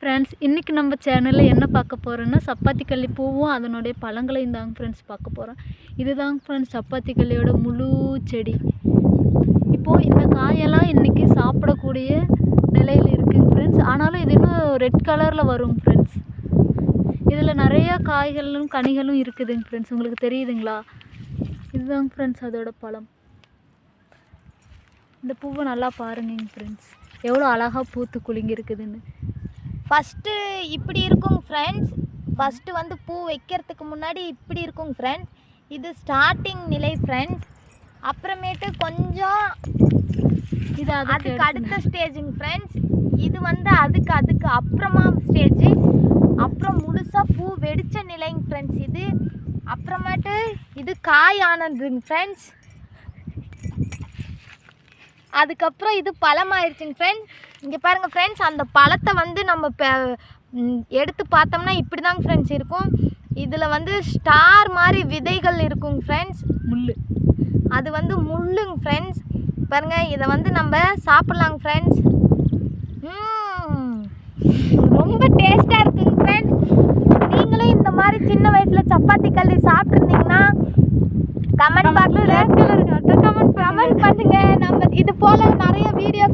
Friends இன்றைக்கி நம்ம சேனலில் என்ன பார்க்க போகிறோன்னா சப்பாத்தி கள்ளி பூவும் அதனுடைய பழங்களையும் தாங்க ஃப்ரெண்ட்ஸ் பார்க்க போகிறோம் இதுதாங்க ஃப்ரெண்ட்ஸ் சப்பாத்தி கள்ளியோட முழு செடி. இப்போது இந்த காயெல்லாம் இன்றைக்கி சாப்பிடக்கூடிய நிலையில் இருக்குங்க ஃப்ரெண்ட்ஸ் ஆனாலும் இது இன்னும் ரெட் கலரில் வரும் ஃப்ரெண்ட்ஸ் இதில் நிறைய காய்களும் கனிகளும் இருக்குதுங்க ஃப்ரெண்ட்ஸ் உங்களுக்கு தெரியுதுங்களா? இதுதாங்க ஃப்ரெண்ட்ஸ் அதோட பழம். இந்த பூவை நல்லா பாருங்கங்க ஃப்ரெண்ட்ஸ் எவ்வளோ அழகாக பூத்து குலுங்கி இருக்குதுன்னு. ஃபஸ்ட்டு இப்படி இருக்குங்க ஃப்ரெண்ட்ஸ் ஃபஸ்ட்டு வந்து பூ வைக்கிறதுக்கு முன்னாடி இப்படி இருக்குங்க ஃப்ரெண்ட்ஸ் இது ஸ்டார்டிங் நிலை ஃப்ரெண்ட்ஸ் அப்புறமேட்டு கொஞ்சம் இது அதுக்கு அடுத்த ஸ்டேஜுங்க ஃப்ரெண்ட்ஸ் இது வந்து அதுக்கு அதுக்கு அப்புறமா ஸ்டேஜ் அப்புறம் முழுசாக பூ வெடிச்ச நிலைங்க ஃப்ரெண்ட்ஸ் இது. அப்புறமேட்டு இது காய் ஆனதுங்க ஃப்ரெண்ட்ஸ் அதுக்கப்புறம் இது பழமாயிருச்சுங்க ஃப்ரெண்ட்ஸ் இங்கே பாருங்கள் ஃப்ரெண்ட்ஸ் அந்த பழத்தை வந்து நம்ம எடுத்து பார்த்தோம்னா இப்படி தாங்க ஃப்ரெண்ட்ஸ் இருக்கும். இதில் வந்து ஸ்டார் மாதிரி விதைகள் இருக்குங்க ஃப்ரெண்ட்ஸ் முள் அது வந்து முள்ளுங்க ஃப்ரெண்ட்ஸ் பாருங்க இதை வந்து நம்ம சாப்பிட்லாங்க ஃப்ரெண்ட்ஸ் ரொம்ப டேஸ்ட்டாக இருக்குங்க ஃப்ரெண்ட்ஸ் நீங்களும் இந்த மாதிரி சின்ன வயசில் சப்பாத்தி கல்லி சாப்பிட்ருந்தீங்கன்னா கமெண்ட் பாக்ஸில் கமெண்ட் கமெண்ட் பண்ணுங்க நம்ம இது போல நிறைய வீடியோ